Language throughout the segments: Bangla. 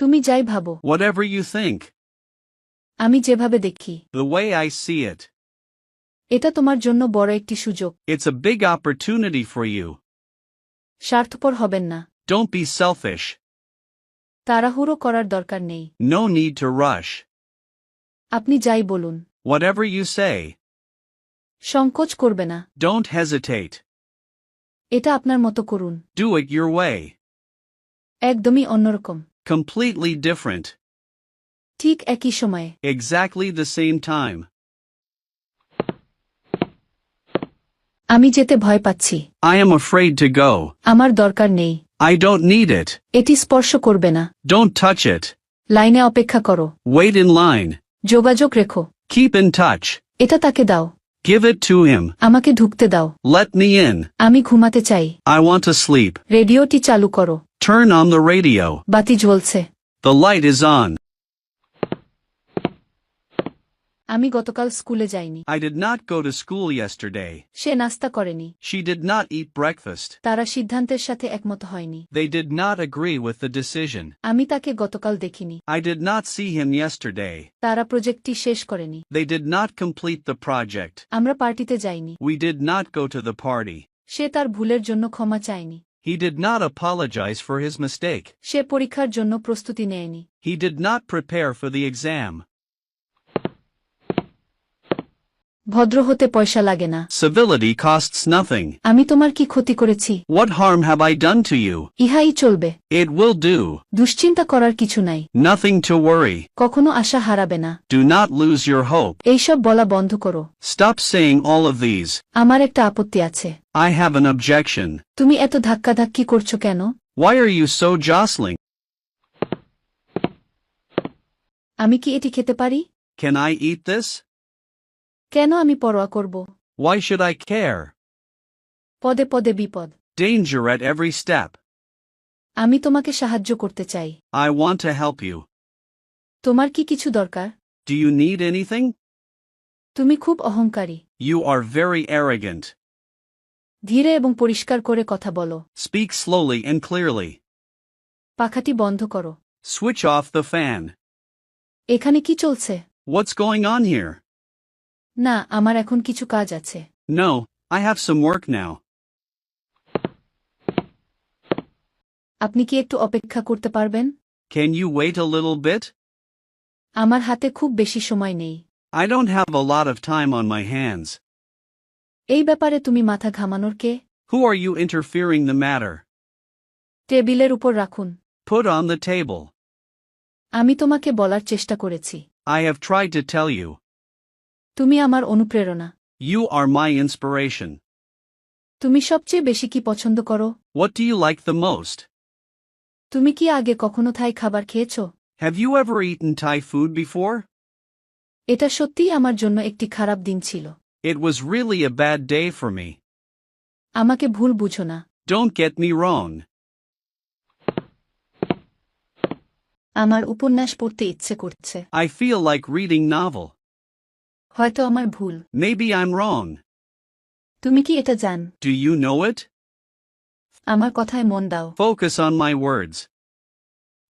তুমি যাই ভাবো Whatever you think. আমি যেভাবে দেখি The way I see it. এটা তোমার জন্য বড় একটি সুযোগ It's a big opportunity for you. স্বার্থপর হবেন না Don't be selfish. তাড়াহুড়ো করার দরকার নেই No need to rush. আপনি যাই বলুন Whatever you say. সংকোচ করবে না Don't hesitate. এটা আপনার মতো করুন Do it your way. একদমই অন্যরকম Completely different. ঠিক একই সময়ে Exactly the same time. আমি যেতে ভয় পাচ্ছি I am afraid to go. আমার দরকার নেই I don't need it. এটি স্পর্শ করবে না Don't touch it. লাইনে অপেক্ষা করো Wait in line. যোগাযোগ রেখো Keep in touch. এটা তাকে দাও Give it to him. আমাকে ঢুকতে দাও Let me in. আমি ঘুমাতে চাই I want to sleep. রেডিওটি চালু করো Turn on the radio. বাতি জ্বলছে The light is on. আমি গতকাল স্কুলে যাইনি I did not go to school yesterday. সে নাস্তা করেনি She did not eat breakfast. তারা সিদ্ধান্তের সাথে একমত হয়নি They did not agree with the decision. আমি তাকে গতকাল দেখিনি I did not see him yesterday. তারা প্রজেক্টটি শেষ করেনি They did not complete the project. আমরা পার্টিতে যাইনি We did not go to the party. সে তার ভুলের জন্য ক্ষমা চায়নি He did not apologize for his mistake. সে পরীক্ষার জন্য প্রস্তুতি নেয়নি He did not prepare for the exam. ভদ্র হতে পয়সা লাগে না Civility costs nothing. আমি তোমার কি ক্ষতি করেছি What harm have I done to you? ইহাই চলবে It will do. দুশ্চিন্তা করার কিছু নাই Nothing to worry. কখনো আশা হারাবে না Do not lose your hope. এইসব বলা বন্ধ করো Stop saying all of these. আমার একটা আপত্তি আছে I have an objection. তুমি এত ধাক্কাধাক্কি করছ কেন Why are you so jostling? আমি কি এটি খেতে পারি Can I eat this? কেন আমি পরোয়া করব Why should I care? পদে পদে বিপদ Danger at every step. আমি তোমাকে সাহায্য করতে চাই I want to help you. তোমার কি কিছু দরকার Do you need anything? তুমি খুব অহংকারী You are very arrogant. ধীরে এবং পরিষ্কার করে কথা বলো Speak slowly and clearly. পাখাটি বন্ধ করো Switch off the fan. এখানে কি চলছে What's going on here? না আমার এখন কিছু কাজ আছে No, I have some work now. আপনি কি একটু অপেক্ষা করতে পারবেন Can you wait a little bit? আমার হাতে খুব বেশি সময় নেই I don't have a lot of time on my hands. এই ব্যাপারে তুমি মাথা ঘামানোর কে Who are you interfering the matter? টেবিলের উপর রাখুন Put on the table. আমি তোমাকে বলার চেষ্টা করেছি I have tried to tell you. তুমি আমার অনুপ্রেরণা You are my inspiration. তুমি সবচেয়ে বেশি কি পছন্দ করো What do you like the most? তুমি কি আগে কখনো থাই খাবার খেয়েছ Have you ever eaten Thai food before? এটা সত্যিই আমার জন্য একটি খারাপ দিন ছিল It was really a bad day for me. আমাকে ভুল বুঝো না Don't get me wrong. আমার উপন্যাস পড়তে ইচ্ছে করছে I feel like reading novel. হয়তো আমার ভুল Maybe I'm wrong. তুমি কি এটা জান Do you know it? আমার কথায় মন দাও Focus on my words.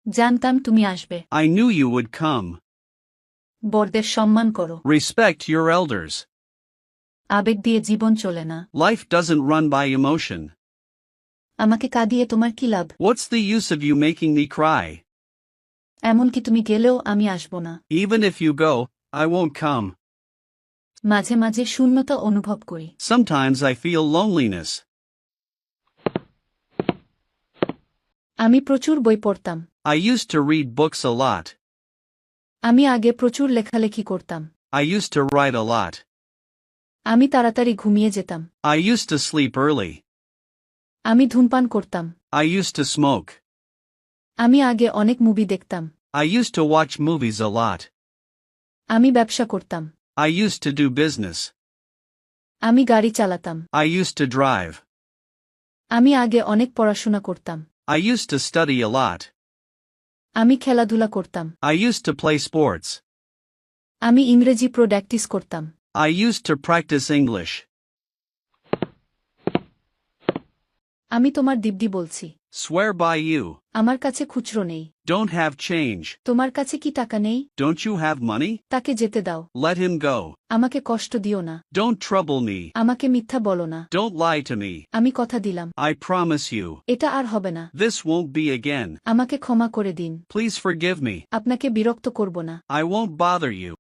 জানতাম তুমি আসবে I knew you would come. বড়দের সম্মান করো Respect your elders. আবেগ দিয়ে জীবন চলে না Life doesn't run by emotion. আমাকে কাঁদিয়ে তোমার কি লাভ What's the use of you making me cry? এমনকি তুমি গেলেও আমি আসব না Even if you go, I won't come. মাঝে মাঝে শূন্যতা অনুভব করি Sometimes I feel loneliness. আমি প্রচুর বই পড়তাম I used to read books a lot. আমি আগে প্রচুর লেখালেখি করতাম I used to write a lot. আমি তাড়াতাড়ি ঘুমিয়ে যেতাম I used to sleep early. আমি ধূমপান করতাম I used to smoke. আমি আগে অনেক মুভি দেখতাম I used to watch movies a lot. আমি ব্যবসা করতাম I used to do business. আমি গাড়ি চালাতাম I used to drive. আমি আগে অনেক পড়াশোনা করতাম I used to study a lot. আমি খেলাধুলা করতাম I used to play sports. আমি ইংরেজি প্রোডাক্টিস করতাম I used to practice English. আমি তোমার দিব্যি বলছি Swear by you. আমার কাছে খুচরো নেই Don't have change. তোমার কাছে কি টাকা নেই Don't you have money? তাকে যেতে দাও Let him go. আমাকে কষ্ট দিও না Don't trouble me. আমাকে মিথ্যা বলো না Don't lie to me. আমি কথা দিলাম I promise you. এটা আর হবে না This won't be again. আমাকে ক্ষমা করে দিন Please forgive me. আপনাকে বিরক্ত করব না I won't bother you.